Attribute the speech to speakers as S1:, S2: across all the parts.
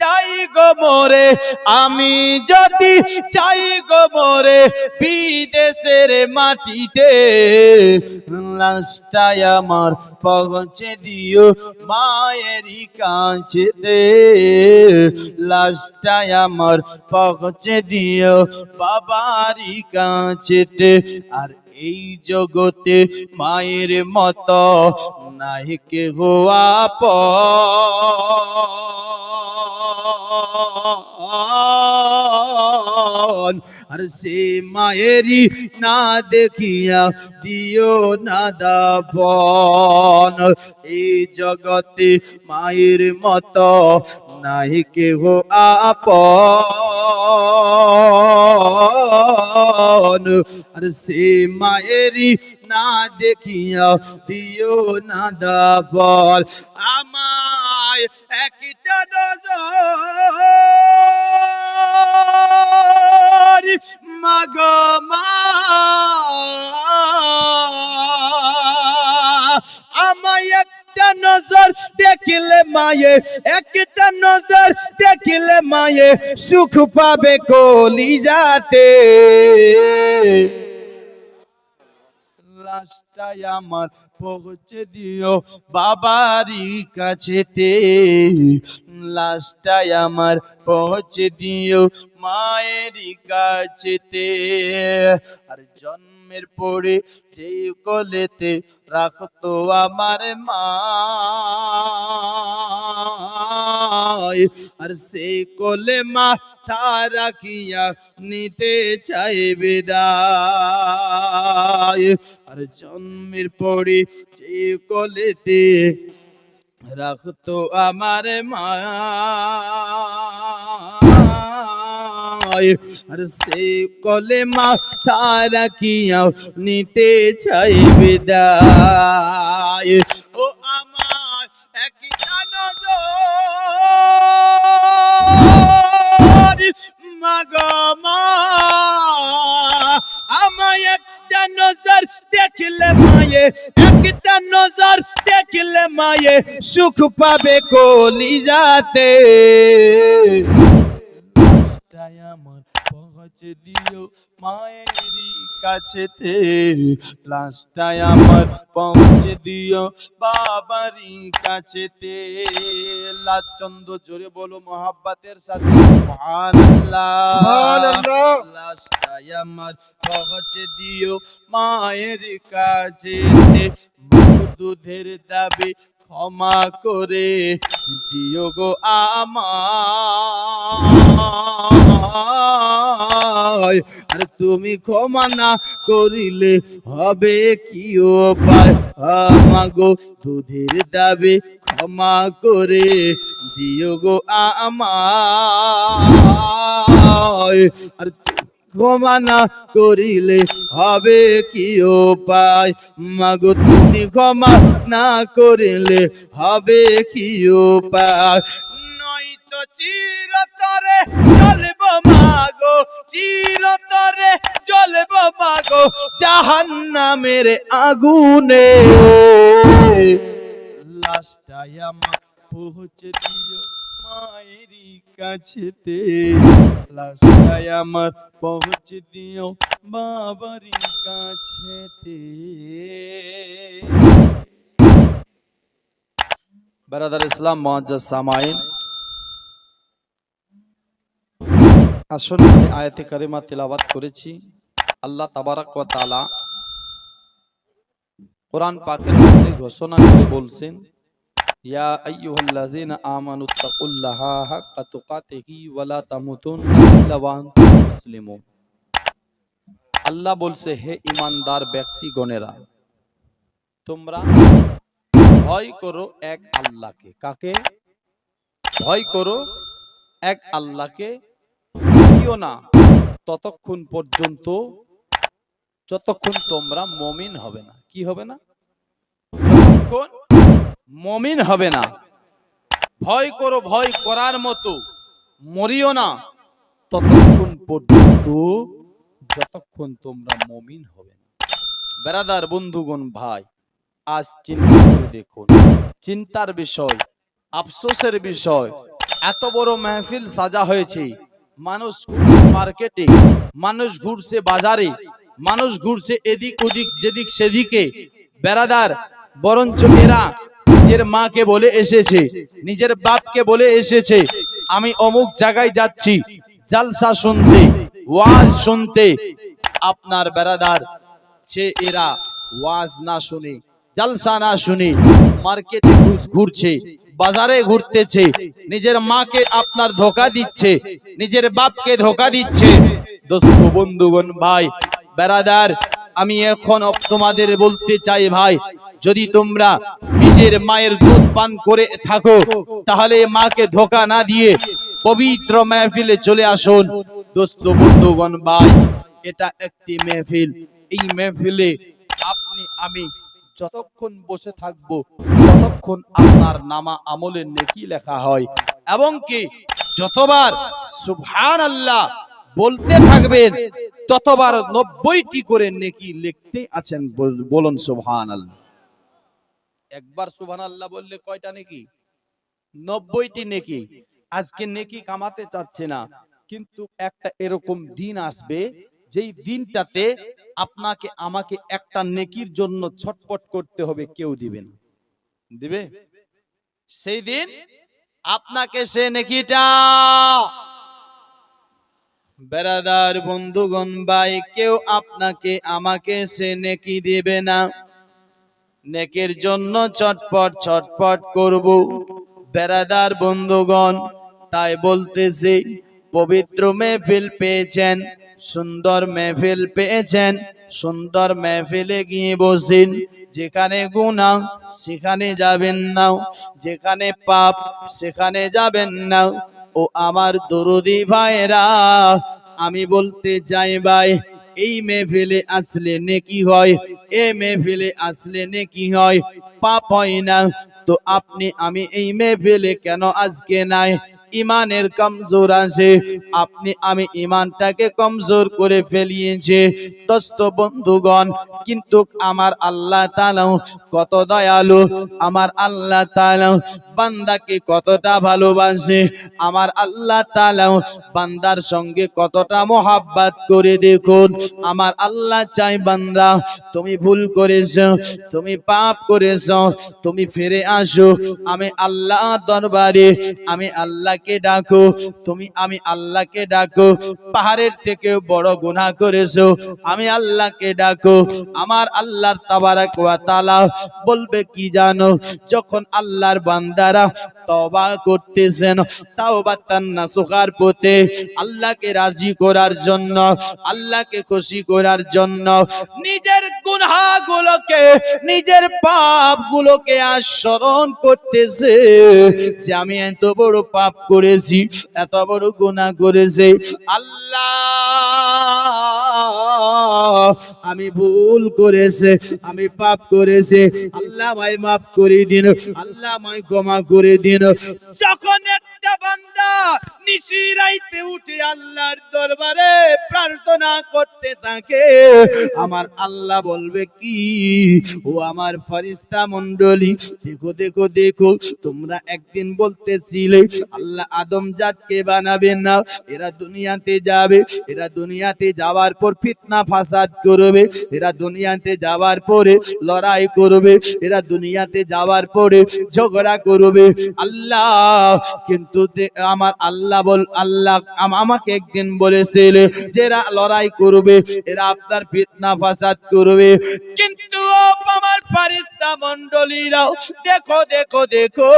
S1: যাই গো মোরে, আমি যদি চাই গো মোরে বিদেশের মাটিতে লাস্টায় আমার পৌঁছে দিও মায়েরই কাছেতে লাস্টায় আমার পৌঁছে দিও বাবারই কাছেতে। আর এই জগতে মায়ের মত নাই কেহ আপন। আর সে মায়েরই না দেখিয়া দিও না দাপন এই জগতে মায়ের মতো নাই কেহ আপন। আর সে মায়েরই না দেখিয়া দিও না দাপন আমায় একটা নজর। মাগ মা। আমায় একটা নজর দেখিলে মায়ে, একটা নজর দেখিলে মায়ে, সুখ পাবে কলি যাতে লাস্টায় আমার পৌঁছে দিও বাবারই কাছেতে। লাস্টায় আমার পৌঁছে দিও মায়েরই কাছেতে। আর জন্মের পরে যে কলেতে রাখতো আমার মা আর সে কোলে মা রাখিয়া নিতে চাই বিদায়। আর জন্মের পরে যে কোলেতে রাখতো আমার মা আর সে কলে মা রাখিয়া নিতে চাই বিদায় ও আমার একটা নজর। মাগ মা, আমায় একটা নজর দেখলে মায়ে, একটা নজর দেখলে মায়ে, সুখ পাবে কলি যাতে লাস্টায় আমার পৌঁছে দিও মায়েরই কাছেতে লাস্টায় আমার পৌঁছে দিও বাবারই কাছেতে লাচন্দ জোরে বলো মোহাব্বতের সাথে। সুবহানাল্লাহ। আমার পৌঁছে দিও মায়ের কাছেতে দুধের দাবি ক্ষমা করে দিও গো আমায়। আর তুমি ক্ষমা না করিলে হবে কি উপায়? আমাগো দুধের দাবি ক্ষমা করে দিও গো আমায়। আর ক্ষমা না করিলে হবে কি উপায়? মাগো, তুমি ক্ষমা না করিলে হবে কি উপায়? নয়তো চিরতরে চলব মাগো, চিরতরে চলব মাগো, জাহান্নামের আগুনে। লাস্টায় আমার পৌঁছে দিও। মায়েরই কাছেতে। লাস্টায় আমার, পৌঁছে দিও কাছেতে। বারাদার ইসলাম মহাজ্জাজ সামাইন। আমি আয়াতে কারিমা তেলাওয়াত করেছি। আল্লাহ তাবারাক তাআলা কোরআন পাকের ঘোষণা করে বলছেন ইয়া আইয়ুহাল্লাযীনা আমানু তাকুল্লাহা হাক্কা তুকাতিহি ওয়া আল্লাহ বলছে, হে ইমানদার ব্যক্তিগণেরা, তোমরা ভয় করো এক আল্লাহকে। কাকে? ভয় করো এক আল্লাহকে। না, ততক্ষণ পর্যন্ত, যতক্ষণ তোমরা মমিন হবে না। কি হবে না? যতক্ষণ মমিন হবে না। ভয় করো, ভয় করার মতো। মরিও না। ততক্ষণ পর্যন্ত, যতক্ষণ তোমরা মমিন হবে না। বেরাদার, বন্ধুগণ, ভাই, আজ চিন্তা করে দেখুন। চিন্তার বিষয়, আফসোসের বিষয়। এত বড় মেহফিল সাজা হয়েছে। মানুষ মার্কেটে, মানুষ ঘুরছে বাজারে, মানুষ ঘুরছে এদিক ওদিক, যেদিক সেদিকে। বেড়াদার বরঞ্চ এরা নিজের মাকে বলে এসেছে, নিজের বাপকে বলে এসেছে, আমি অমুক জায়গায় যাচ্ছি, জালসা শুনতে, ওয়াজ শুনতে। আপনার বেড়াদার, সে এরা ওয়াজ না শুনে, জালসা না শুনে মার্কেটে ঘুরছে, বাজারে ঘুরতেছে, নিজের মাকে আপনার ধোকা দিচ্ছে, নিজের বাপকে ধোকা দিচ্ছে। দোস্ত বন্ধুগণ, ভাই, বেড়াদার, আমি এখন তোমাদের বলতে চাই, ভাই যদি তোমরা নিজের মায়ের দুধ পান করে থাকো, তাহলে মাকে ধোকা না দিয়ে পবিত্র মেহফিলে চলে আসুন। দোস্ত, বন্ধুগণ, ভাই, এটা একটি মেহফিল। এই মেহফিলে আপনি, আমি যতক্ষণ বসে থাকব, ততক্ষণ আপনার নামা আমলের নেকি লেখা হয়। এবং কি, যতবার সুবহান আল্লাহ বলতে থাকবেন, ততবার নব্বইটি করে নেকি লিখতে আছেন, বল- বলুন সুবহান আল্লাহ একবার সুবহান আল্লাহ বললে কয়টা নেকি? নব্বইটি নেকি। আজকে নেকি কামাতে চাচ্ছে না। কিন্তু একটা এরকম দিন আসবে, যেই দিনটাতে আপনাকে, আমাকে একটা নেকির জন্য ছটপট করতে হবে, কেউ দিবে না। দিবে? সেই দিন আপনাকে সে নেকিটা বেড়াদার বন্ধুগণ ভাই, কেউ আপনাকে, আমাকে সে নেকি দিবে না। নেকের জন্য চটপট চটপট করব। বেড়াদার বন্ধুগণ, তাই বলতেছি, পবিত্র মেহফিল পেয়েছেন, সুন্দর মেহফিল পেয়েছেন, সুন্দর মেহফিলে গিয়ে বসেন। যেখানে গুণা সেখানে যাবেন না। যেখানে পাপ, সেখানে যাবেন না। ও আমার দরদি ভাইরা আমি বলতে চাই ভাই এই মেহফিলে আসলে নেকি হয় এ মেহফিলে আসলে নেকি হয়। পাপ হয় না। তো আপনি, আমি এই মেহফিলে কেন আজকে নাই? ইমানের কমজোর আছে। আপনি, আমি ইমানটাকে কমজোর করে ফেলিয়েছে। দোস্ত বন্ধুগণ, কিন্তু আমার আল্লাহ তাআলা কত দয়ালু। আমার আল্লাহ তাআলা বান্দাকে কতটা ভালোবাসে। আমার আল্লাহ তাআলা বান্দার সঙ্গে কতটা মোহাব্বাত করে দেখুন। আমার আল্লাহ চাই বান্দা, তুমি ভুল করেছ, তুমি পাপ করেছ। তুমি ফিরে আসো। আমি আল্লাহর দরবারে, আমি আল্লাহকে ডাকো। তুমি, আমি আল্লাহকে ডাকো। পাহাড়ের থেকে বড় গুনাহ করেছ, আমি আল্লাহকে ডাকো। আমার আল্লাহর তাবারাক ওয়া তাআলা বলবে কি জানো? যখন আল্লাহর বান্দারা তওবা করতেছেন, তাওবা তান্না সুখার পথে আল্লাহকে রাজি করার জন্য, আল্লাহকে খুশি করার জন্য, নিজের গুনাহগুলোকে, নিজের পাপগুলোকে আর স্মরণ করতেছে যে আমি এত বড় পাপ করেছি, এত বড় গুণা করেছি। আল্লাহ, আমি ভুল করেছে, আমি পাপ করেছে। আল্লাহ ভাই মাফ করে দিন, আল্লাহ মাই ক্ষমা করে দিন। যখন একটা বান্দা নিশি উঠে আল্লাহর দরবারে প্রার্থনা করতে থাকে। আমার আল্লাহ বলবে কি? ও আমার ফরিস্তা মন্ডলী দেখো দেখো দেখো, তোমরা একদিন বলতেছিলে, আল্লাহ আদম জাতকে না, এরা দুনিয়াতে যাবে, এরা দুনিয়াতে যাওয়ার পর ফিতনা ফাসাদ করবে, এরা দুনিয়াতে যাওয়ার পরে লড়াই করবে, এরা দুনিয়াতে যাওয়ার পরে ঝগড়া করবে। আল্লাহ, কিন্তু আমার আল্লাহ বল, আল্লাহ আমাকে একদিন বলেছিল যে এরা লড়াই করবে, এরা আপনার ফিতনা ফাসাদ করবে। কিন্তু আমার ফারিস্তা মন্ডলীরাও দেখো দেখো দেখো,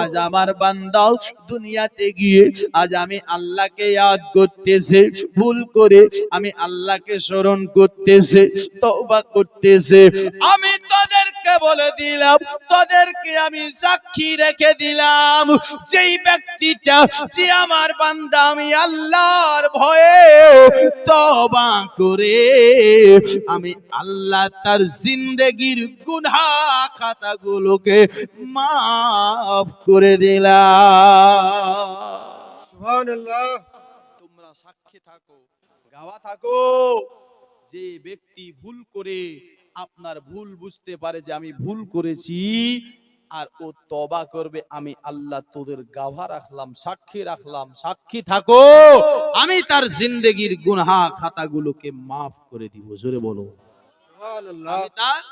S1: আজ আমার বান্দাও দুনিয়াতে গিয়ে, আজ আমি আল্লাহকে ইয়াদ করতেছে, ভুল করে আমি আল্লাহকে স্মরণ করতেছে, তওবা করতেছে। আমি তোদেরকে বলে দিলাম, তোদেরকে আমি সাক্ষী রেখে দিলাম। যেই যে আমার বান্দা আমি আল্লাহর ভয়ে তওবা করে আমি আল্লাহ তার জিন্দেগির খাতাগুলোকে মাফ করে দিলাম। তোমরা সাক্ষী থাকো গাওয়া থাকো। যে ব্যক্তি ভুল করে আপনার ভুল বুঝতে পারে যে আমি ভুল করেছি আর ও তবা করবে আমি আল্লাহ তোদের গাভা রাখলাম সাক্ষী রাখলাম সাক্ষী থাকো। আমি তার জিন্দগির গুনহা খাতাগুলোকে মাফ করে দিব জোরে বলো। আমি তার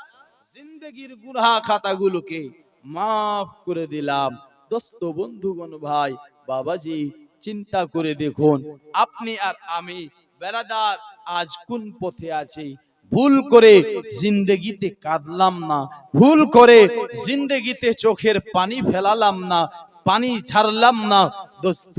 S1: জিন্দগির গুনহা খাতাগুলোকে মাফ করে দিলাম। দোস্ত বন্ধুগণ ভাই বাবাজি চিন্তা করে দেখুন আপনি আর আমি বেলাদার আজ কোন পথে আছি? ভুল করে জিন্দগিতে কাঁদলাম না, ভুল করে জিন্দগিতে চোখের পানি ফেলালাম না, পানি ছাড়লাম না। দোস্ত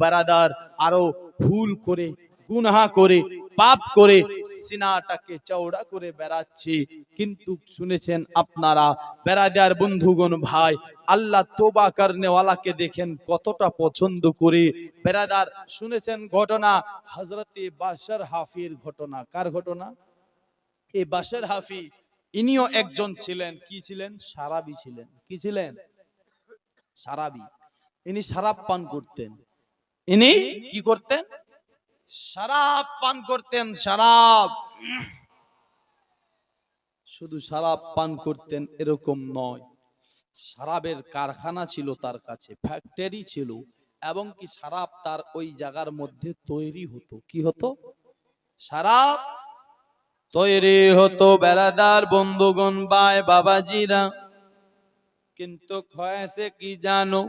S1: বেড়াদার আরও ভুল করে, গুনহা করে, পাপ করে সিনাটাকে চওড়া করে বেড়াচ্ছি। কিন্তু শুনেছেন আপনারা বেড়াদার বন্ধুগণ ভাই, আল্লাহ তোবা করনেওয়ালাকে দেখেন কতটা পছন্দ করে। বেড়াদার শুনেছেন ঘটনা? হজরতে বাশর হাফির ঘটনা। কার ঘটনা? এই বাশর হাফি ইনিও একজন ছিলেন। কি ছিলেন? সারাবি ছিলেন। কি ছিলেন? সারাবি। ইনি সারাব পান করতেন। ইনি কি করতেন? শরাব পান করতেন শরাব শুধু শরাব পান করতেন এরকম নয়। সারাবের কারখানা ছিল তার কাছে, ফ্যাক্টরি ছিল, এবং কি শরাব তার ওই জায়গার মধ্যে তৈরি হতো। কি হতো? শরাব তৈরি হতো বেড়াদার বন্ধুগণ বাই বাবাজিরা। কিন্তু হয়েছে কি জানো?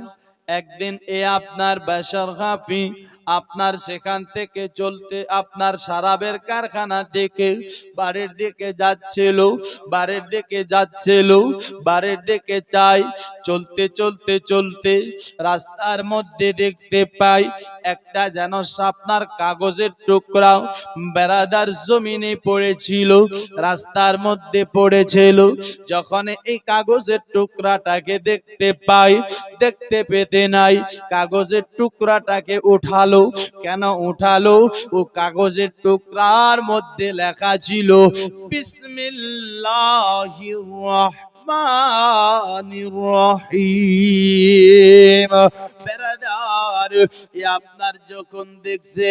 S1: একদিন এ আপনার বেসর হাফি আপনার সেখান থেকে চলতে আপনার সারাবের কারখানা থেকে বাড়ির দিকে যাচ্ছিল, বাড়ির দিকে যাচ্ছিল, বাড়ির দিকে চাই। চলতে চলতে চলতে রাস্তার মধ্যে দেখতে পাই, একটা যেন আপনার কাগজের টুকরা বেড়াদার জমিনে পড়েছিল, রাস্তার মধ্যে পড়েছিল। যখন এই কাগজের টুকরাটাকে দেখতে পাই, দেখতে পেতে নাই, কাগজের টুকরাটাকে উঠালো কেন উঠালো? ও কাগজের টুকরার মধ্যে লেখা ছিল বিসমিল্লাহির রহিম। বেরাদার, এ আপনার যখন দেখছে,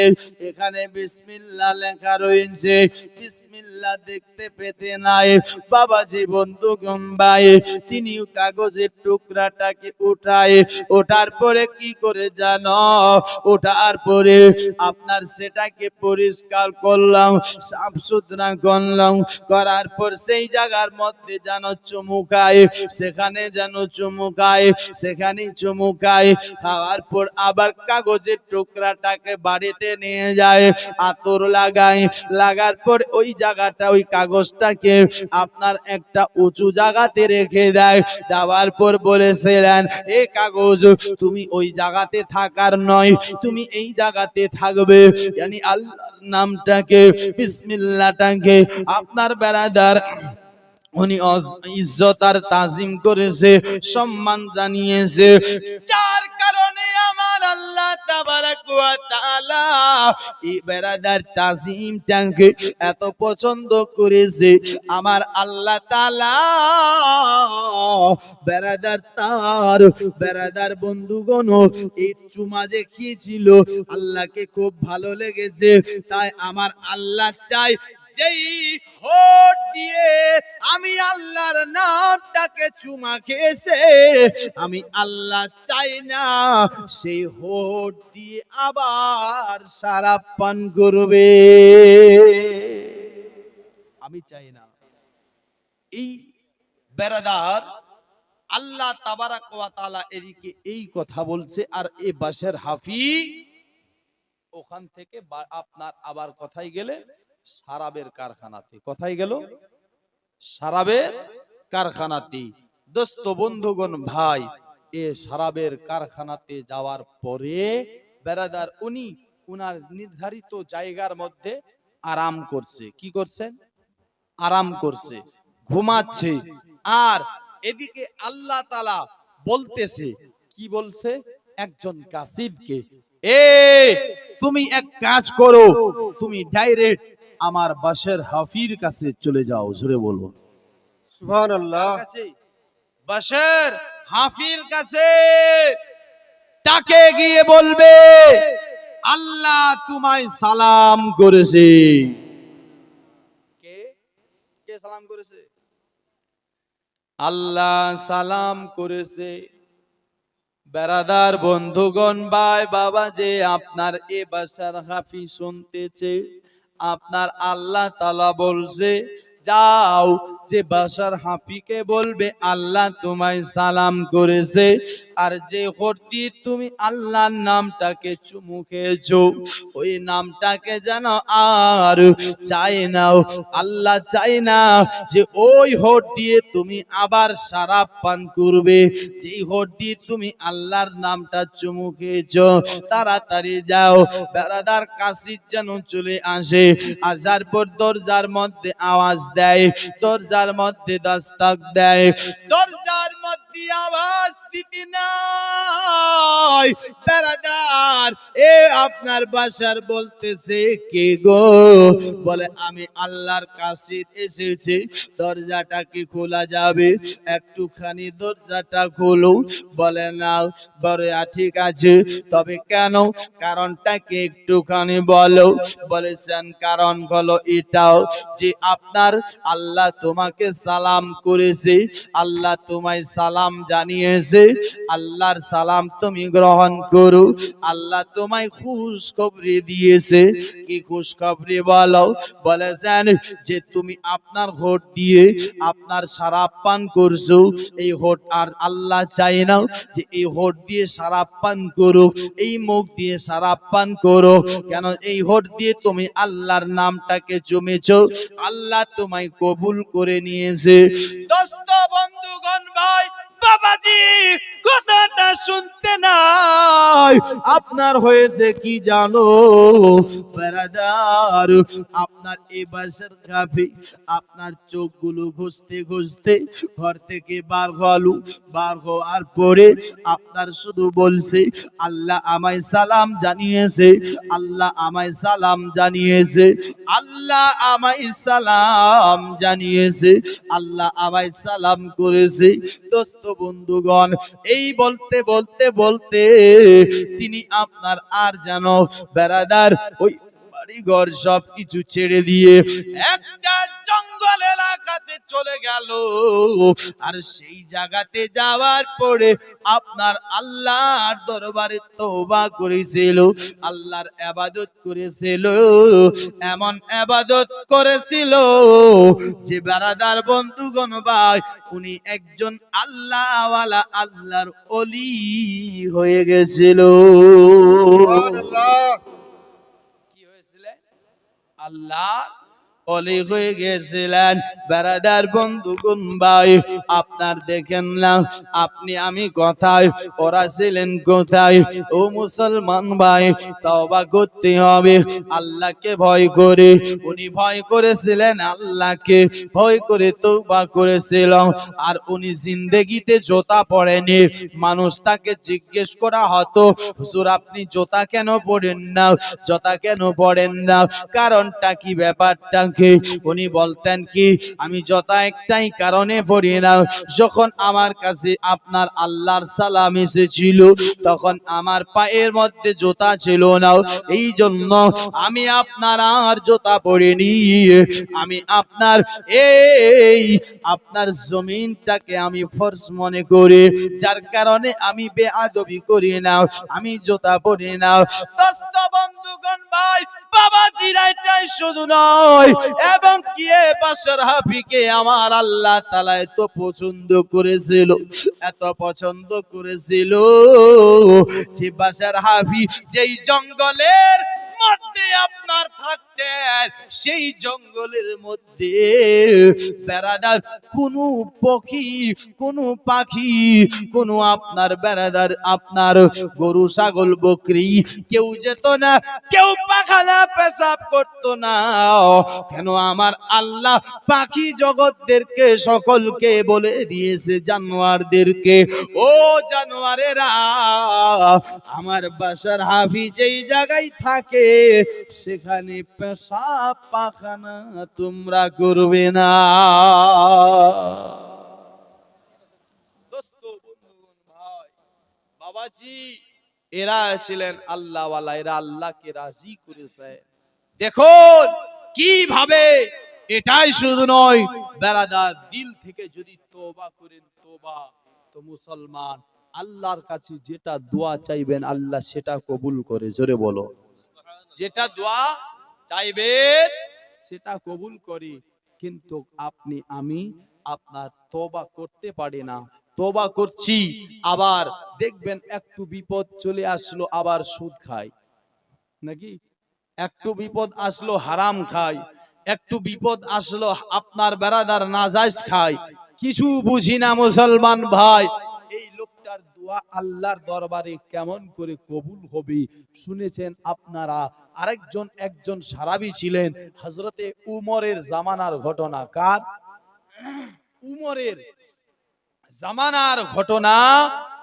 S1: এখানে বিসমিল্লাহ লেখা রয়েছে বিসমিল্লাহ দেখতে পেতে নাই। বাবাজি বন্ধুগণ ভাই তিনি কাগজের টুকরাটাকে উঠায়, ওঠার পরে কি করে জানো? ওঠার পরে আপনার সেটাকে পরিষ্কার করলাম সাফ সুতরা করলাম, করার পর সেই জায়গার মধ্যে যেন চুমুকায়, সেখানে যেন চুমুকায় সেখানে চুমুকায়। খাওয়ার পর আবার কাগজের টুকরাটাকে বাড়িতে নিয়ে যায়, আতর লাগায়। লাগার পর ওই জায়গাটা, ওই কাগজটাকে আপনার একটা উঁচু জায়গাতে রেখে দেয়। দেওয়ার পর বলেছিলেন, এ কাগজ, তুমি ওই জায়গাতে থাকার নয়, তুমি এই জায়গাতে থাকবে। yani আল্লাহর নামটাকে, বিসমিল্লাহটাকে আপনার বেড়াদার উনি ইজ্জত আর তাজিম করেছে, সম্মান জানিয়েছে। যার কারণে আমার আল্লাহ তাআলা এই বেরাদার তাজিমটাকে এত পছন্দ করেছে। আমার আল্লাহ তাআলা বেরাদার তার, বেরাদার বন্ধুগণ, এই চুমা যে খেয়েছিল, আল্লাহকে খুব ভালো লেগেছে। তাই আমার আল্লাহ চাই যেই হোট দিয়ে আমি আল্লাহর নামটাকে চুমা খেয়েছে, আমি আল্লাহ চাই না সেই হোট দিয়ে আবার সারা পান করবে। আমি চাই না। এই বেড়াদার আল্লাহ তাবারাক ওয়া তাআলা এদিকে এই কথা বলছে, আর এ বাসের হাফি ওখান থেকে আপনার আবার কথাই গেলে সারাবের কারখানাতে। কথাই গেল? সারাবের কারখানাতে। দোস্ত, বন্ধুগণ, ভাই, এ সারাবের কারখানাতে যাওয়ার পরে বেড়াদার উনি উনার নির্ধারিত জায়গার মধ্যে আরাম করছে। কি করছেন আরাম করছে। ঘুমাচ্ছে। আর এদিকে আল্লাহ তালা বলতেছে, কি বলছে? একজন কাসিদকে এ, তুমি এক কাজ করো। তুমি ডাইরেক্ট আমার বাসের হাফির কাছে চলে যাও জোরে বলো।
S2: সুবহানাল্লাহ।
S1: বাসের হাফির কাছে। তাকে গিয়ে বলবে আল্লাহ তোমায় সালাম করেছে। কে? কে সালাম করেছে? আল্লাহ সালাম করেছে। বেড়াদার বন্ধুগণ ভাই বাবা যে আপনার এ বাসার হাফি শুনতেছে। আপনার আল্লাহ তালা বলছে যাও যে বাসার হাফিকে বলবে, আল্লাহ তোমায় সালাম করেছে। আর যে হর্তি তুমি আল্লাহর নামটাকে চুমু খেয়েছো, ওই নামটাকে যেন আর চাই নাও আল্লাহ চাই না যে ওই হোট দিয়ে তুমি আবার সারাপ পান করবে। যেই হোট দিয়ে তুমি আল্লাহর নামটা চুমু খেয়েছো, তাড়াতাড়ি যাও। বেড়াদার কাশির যেন চলে আসে। আসার পর দরজার মধ্যে আওয়াজ দেয়। দরজার মধ্যে দস্তক দেয়। দরজার মধ্যে আওয়াজ দিতে নাই। বেড়াদার এ আপনার বাসার বলতেছে কে গো? বলে, আমি আল্লাহর কাছে এসেছি, দরজাটা কি খোলা যাবে? একটুখানি দরজাটা খোলো। বলে, না, বলে ঠিক আছে। তবে কেন? কারণটা কি একটুখানি বলো। বলেছেন, কারণ হলো এটাও যে আপনার আল্লাহ তোমাকে সালাম করেছে। আল্লাহ তোমায় সালাম জানিয়েছে, আল্লাহর সালাম তুমি গ্রহণ করো। আল্লাহ তোমায় খুশ খবরি দিয়েছে। কি খুশ খবরি বলো? বলেছেন যে তুমি আপনার ভোট দিয়ে আপনার সারাপ পান করছ। এই হোট আর আল্লাহ চাই না যে এই হোট দিয়ে সারাপ পান করো, এই মুখ দিয়ে সারাপ পান করো। কেন এই হোট দিয়ে তুমি আল্লাহর নামটাকে জমেছ? আল্লাহ তোমায় কবুল করে নিয়েছে। দোস্ত, বন্ধুগণ, ভাই বাবাজি, কথাটা শুনতে নাই। আপনার হয়েছে কি জানো? বেড়াদার আপনার এই বাসার কাফি, আপনার চোখগুলো ঘষতে ঘষতে ঘর থেকে বার হলো, বার হওয়ার পরে আপনার শুধু বলছে, আল্লাহ আমায় সালাম জানিয়েছে, আল্লাহ আমায় সালাম জানিয়েছে, আল্লাহ আমায় সালাম জানিয়েছে, আল্লাহ আমায় সালাম করেছে। দোস্ত বন্ধুগণ এই বলতে বলতে বলতে তিনি আপনার আর যেন বেড়াদার ওই বাড়িঘর সব কিছু ছেড়ে দিয়ে একটা জঙ্গল এলাকাতে চলে গেল আর সেই জায়গাতে যাওয়ার পরে আপনার আল্লাহর দরবারে তওবা করেছিল, আল্লাহর আবাদত করেছিল, এমন আবাদত করেছিল যে বেড়াদার বন্ধুগণ ভাই, উনি একজন আল্লাহওয়ালা, আল্লাহর অলি হয়ে গেছিল
S2: সুবহানাল্লাহ।
S1: কি আল্লাহ অলি হয়ে গেছিলেন। বেড়াদার বন্ধুগণ ভাই, আপনার দেখেন না আপনি আমি কোথায়? ওরা ছিলেন কোথায়? ও মুসলমান ভাই, তওবা করতে হবে, আল্লাহকে ভয় করে। উনি ভয় করেছিলেন আল্লাহকে, ভয় করে তওবা করেছিল আর উনি জিন্দেগিতে জোতা পড়েনি মানুষ তাকে জিজ্ঞেস করা হতো, হুজুর, আপনি জোতা কেন পড়েন না? জোতা কেন পড়েন না? কারণটা কি, ব্যাপারটা কি? উনি বলতেন কি, আমি জোতা একটাই কারণে পড়ি না। যখন আমার কাছে আপনার আল্লাহর সালাম এসেছিল, তখন আমার পায়ের মধ্যে জোতা ছিল না। এই জন্য আমি আপনার আর জোতা পড়িনি আমি আপনার এই, আপনার জমিনটাকে আমি ফরজ মনে করি। যার কারণে আমি বেআদবি করি না। আমি জোতা পরি না। বন্ধুগণ, ভাই বাবা জিরাইটাই শুধু নয়। এবং কি বাসর হাফিকে আমার আল্লাহ তালা এত পছন্দ করেছিল, এত পছন্দ করেছিল যে বাসার হাফি যেই জঙ্গলের মধ্যে আপনার থাকতেন সেই জঙ্গলের মধ্যে বেড়াদার কোন পক্ষী, কোন পাখি, কোন আপনার বেড়াদার, আপনার গরু, ছাগল, বকরি কেউ যেত না, কেউ পাখানা পেশাব করতো না। কেন আমার আল্লাহ পাখি জগৎদেরকে সকলকে বলে দিয়েছে, জানোয়ারদেরকে, ও জানোয়ারেরা, আমার বাসার হাফি যেই জায়গায় থাকে, সেখানে পেশাব পাখানা, তোমরা করবে না। বাবাজি, এরা ছিলেন আল্লাহওয়ালা, এরা আল্লাহকে রাজি করেছে দেখুন, কীভাবে? এটাই শুধু নয় বেড়াদার দিল থেকে যদি তোবা করেন তোবা তো মুসলমান। আল্লাহর কাছে যেটা দোয়া চাইবেন, আল্লাহ সেটা কবুল করে, জোরে বলো। যেটা দোয়া চাইবেন? সেটা কবুল করে, কিন্তু আপনি, আমি আপনার তোবা করতে পারি না। তোবা করছি, আবার দেখবেন একটু বিপদ চলে আসলো, আবার সুদ খায় নাকি? একটু বিপদ আসলো, হারাম খায় একটু বিপদ আসলো, আপনার বেড়াদার নাজাইজ খায় কিছু বুঝি না মুসলমান ভাই দোয়া আল্লাহর দরবারে কেমন করে কবুল হবে শুনেছেন আপনারা? আরেকজন, একজন সারাবি ছিলেন হজরতে উমরের জামানার ঘটনা কার? উমরের জামানার ঘটনা?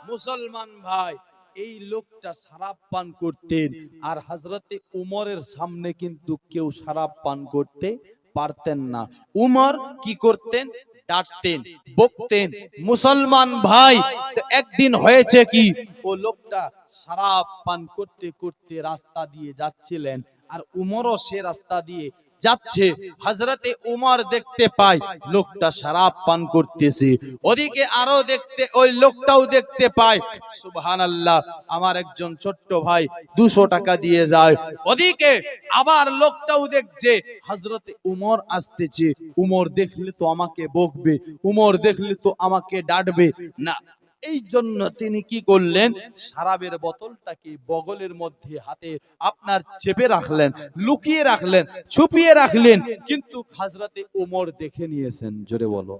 S1: মুসলমান ভাই, এই লোকটা সারাপ পান করতেন আর হজরতে উমরের সামনে কিন্তু কেউ সারাপ পান করতে পারতেন না। উমর কি করতেন? ডাঁটতেন বকতেন, মুসলমান ভাই, তো একদিন হয়েছে কি, ও লোকটা সারাপ পান করতে করতে রাস্তা দিয়ে যাচ্ছিলেন, আর উমরও সে রাস্তা দিয়ে যাচ্ছে হজরতে উমর দেখতে পায়, লোকটা সারাপ পান করতেছে। ওদিকে আরও দেখতে, ওই লোকটাও দেখতে পায় সুবহান আল্লাহ আমার একজন ছোট্ট ভাই দুশো টাকা দিয়ে যায়। ওদিকে আবার লোকটাও দেখছে হজরতে উমর আসতেছে। উমর দেখলে তো আমাকে বকবে, উমর দেখলে তো আমাকে ডাটবে না এই জন্য তিনি কি করলেন? শারাবের বোতলটাকে বগলের মধ্যে হাতে আপনার চেপে রাখলেন লুকিয়ে রাখলেন ছুপিয়ে রাখলেন কিন্তু খাজরাতে উমর দেখে নিয়েছেন জোরে বলো।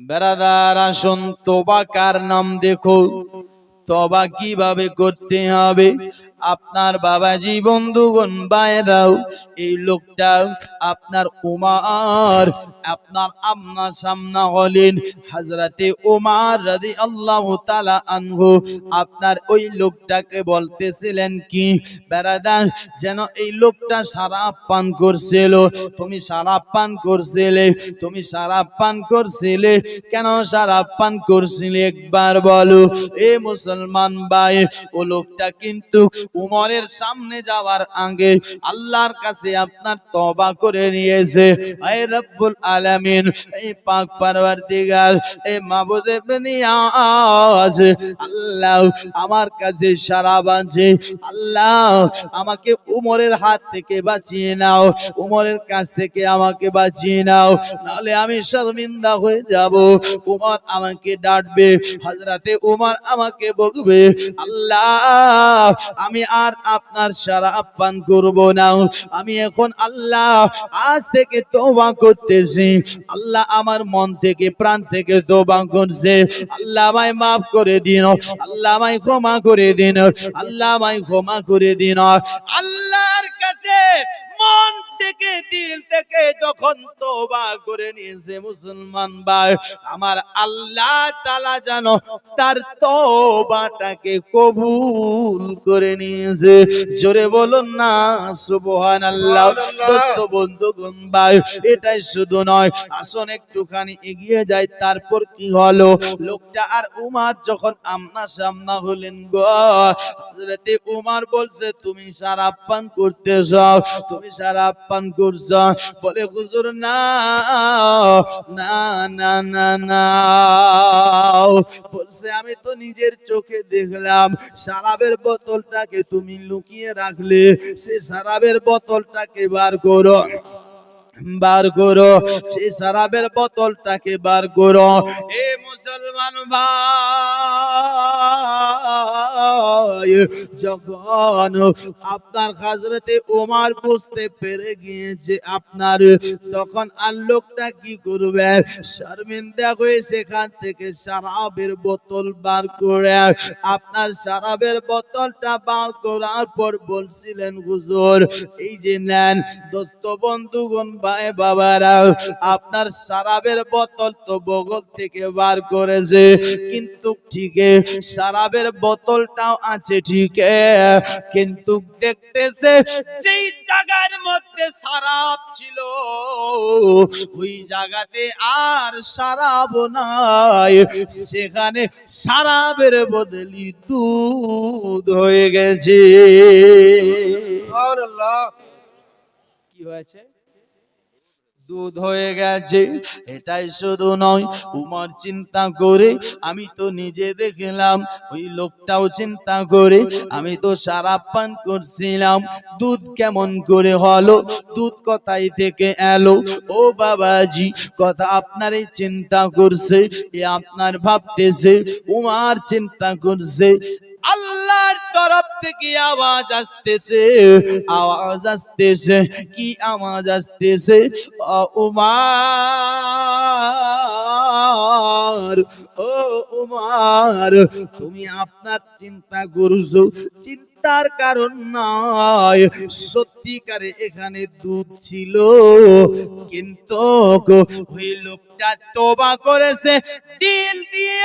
S1: বেড়াদার আসুন তোবাকার নাম দেখো তবা কীভাবে করতে হবে? আপনার বাবাজি, বন্ধুগণ বাইরাও এই লোকটা আপনার উমার, আপনার আমনা সামনা হলেন, হাজরাতে উমার রাদি আল্লাহ তালা আনহু। আপনার ওই লোকটাকে বলতেছিলেন কি বেড়াদার যেন এই লোকটা সারা পান করছিল। তুমি সারা পান করছিলে, তুমি সারা পান করছিলে, কেন সারা পান করছিলে একবার বলো? এ মুসলমান ভাই, ও লোকটা কিন্তু উমরের সামনে যাওয়ার আগে আল্লাহর কাছে আপনার তবা করে নিয়েছে। আয় রব্বুল আলামিন এই পাক পারওয়ারদিগার এই মাবুদে বেনিয়াজ আল্লাহ আমার কাছে সারা বাঁচে। আল্লাহ আমাকে উমরের হাত থেকে বাঁচিয়ে নাও, উমরের কাছ থেকে আমাকে বাঁচিয়ে নাও, নাহলে আমি শর্মিন্দা হয়ে যাব। উমর আমাকে ডাঁটবে হজরতে উমর আমাকে বকবে আল্লাহ, আমি আর আপনার সারা পান করব না। আমি এখন আল্লাহ, আজ থেকে তোবা করতেছি। আল্লাহ আমার মন থেকে, প্রাণ থেকে তোবা করছে। আল্লাহ আমায় মাফ করে দিন। আল্লাহ মাই ক্ষমা করে দিন। আল্লাহ মাই ক্ষমা করে দিন। থেকে দিল থেকে যখন তোবা করে নিয়েছে মুসলমান ভাই আমার আল্লাহ তালা জানো তার তোবাটাকে কবুল করে নিয়েছে। জোরে বলুন না সুবহান আল্লাহ দোস্ত বন্ধুগণ ভাই এটাই শুধু নয় আসুন একটুখানি এগিয়ে যায় তারপর কি হলো? লোকটা আর উমার যখন আমনা সামনা হলেন গো হযরতে উমার বলছে তুমি সারাপ পান করতে যাও তুমি সারাপ পান করছ বলে, হুজুর, না না না না বলছে, আমি তো নিজের চোখে দেখলাম সারাবের বোতলটাকে তুমি লুকিয়ে রাখলে, সে সারাবের বোতলটাকে বার করো বার করো, সে সারাবের বোতলটাকে বার করো। এ মুসলমান ভাই যখন আপনার হাজরতে ওমার বুঝতে পেরে গিয়েছে আপনার, তখন আর লোকটা কি করবে? শর্মিন্দা হয়ে সেখান থেকে সারাবের বোতল বার করে, আপনার সারাবের বোতলটা বার করার পর বলছিলেন, হুজুর, এই যে নেন দোস্ত বন্ধুগণ, ভাই বাবারা, আপনার সারাবের বোতল তো বগল থেকে বার করেছে, কিন্তু ঠিক সারাবের বোতলটাও আছে ঠিক কিন্তু দেখতেছে যেই জায়গার মধ্যে সারাপ ছিল ওই জায়গাতে আর সারাব নাই। সেখানে সারাবের বদলি দুধ হয়ে গেছে। কি হয়েছে? দুধ হয়ে গেছে, এটাই শুধু নয়, উমর চিন্তা করে আমি তো নিজে দেখলাম, ওই লোকটাও চিন্তা করে আমি তো সারা পান করছিলাম, দুধ কেমন করে হলো, দুধ কোথায় থেকে এলো? ও বাবাজি, কথা আপনারই চিন্তা করছে, এ আপনার ভাবতেছে, উমার চিন্তা করছে আল্লাহর তরফ থেকে আওয়াজ আসতেছে আওয়াজ আসতেছে, কি আওয়াজ আসতেছে? উমার, ও উমার, তুমি আপনার চিন্তা করছ? চিন্তার কারণ নয়, সত্যিকারে এখানে দুধ ছিল। কিন্তু ওই লোকটা তোবা করেছে অন্তর দিয়ে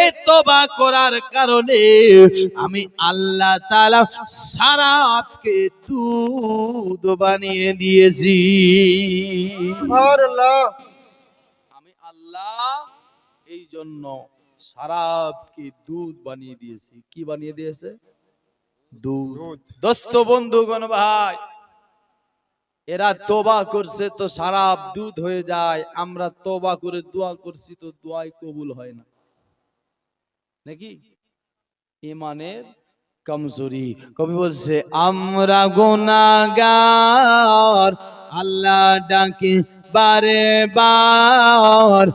S1: এই তোবা করার কারণে আমি আল্লাহ সারাপকে দুধ বানিয়ে দিয়েছি। আমি আল্লাহ এই জন্য সারাপকে দুধ বানিয়ে দিয়েছি। কি বানিয়ে দিয়েছে? দুধ।
S2: দুধ।
S1: দোস্ত বন্ধুগণ ভাই এরা তোবা করছে তো সারাপ দুধ হয়ে যায় আমরা তোবা করে দোয়া করছি তো দোয়াই কবুল হয় না। নাকি? ইমানের কমজোরি। কবি বলছে, আমরা গুনাগার আল্লাহ ডাকে বারে বার।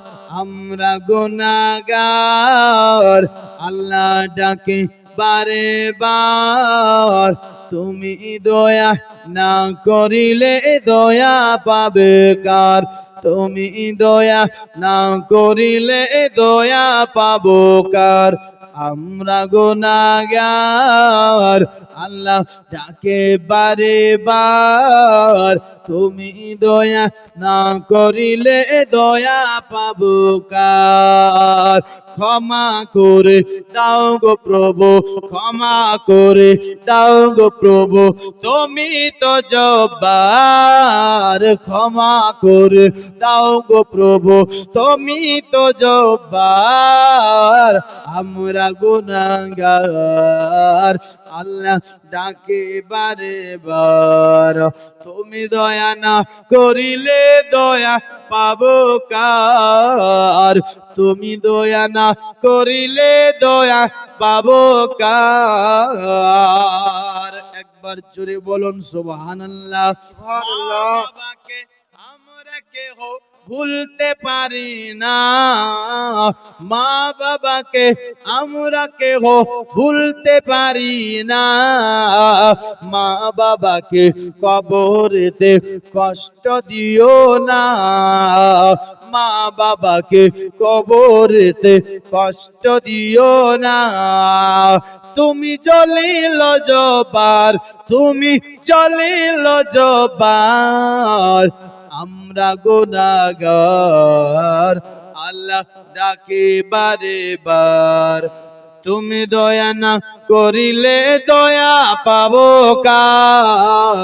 S1: আমরা গুনাগার আল্লাহ ডাকে বারে বার। তুমি দয়া না করিলে দয়া পাবে কার? তুমি দয়া না করিলে দয়া পাবো কার? আমরা গোনাগার, আল্লাহ ডাকে বারে বার। তুমি দয়া না করিলে দয়া পাবো কার? ক্ষমা করে দাও গো প্রভু, ক্ষমা করে দাও গো প্রভু। তুমি তো জব্বার, ক্ষমা করে দাও গো প্রভু। তুমি তো জব্বার, আমরা গুনাহগার আল্লাহ ডাকে বারে বার। তুমি দয়া না করিলে দয়া পাবো কার? তুমি দয়া না করিলে দয়া পাবো কার? একবার জোরে বলুন সুবহানাল্লাহ।
S2: সুবহানাল্লাহ।
S1: আমরা কেহ ভুলতে পারি না। মা বাবাকে, আমরা কেহ ভুলতে পারি না। মা বাবাকে কবরেতে কষ্ট দিও না। মা বাবাকে কবরেতে কষ্ট দিও না। তুমি চলিল জবার তুমি চলিল জবার আমরা গোনাগার আল্লাহ ডাকে বারে বার। তুমি দয়া না করিলে দয়া পাবো কার?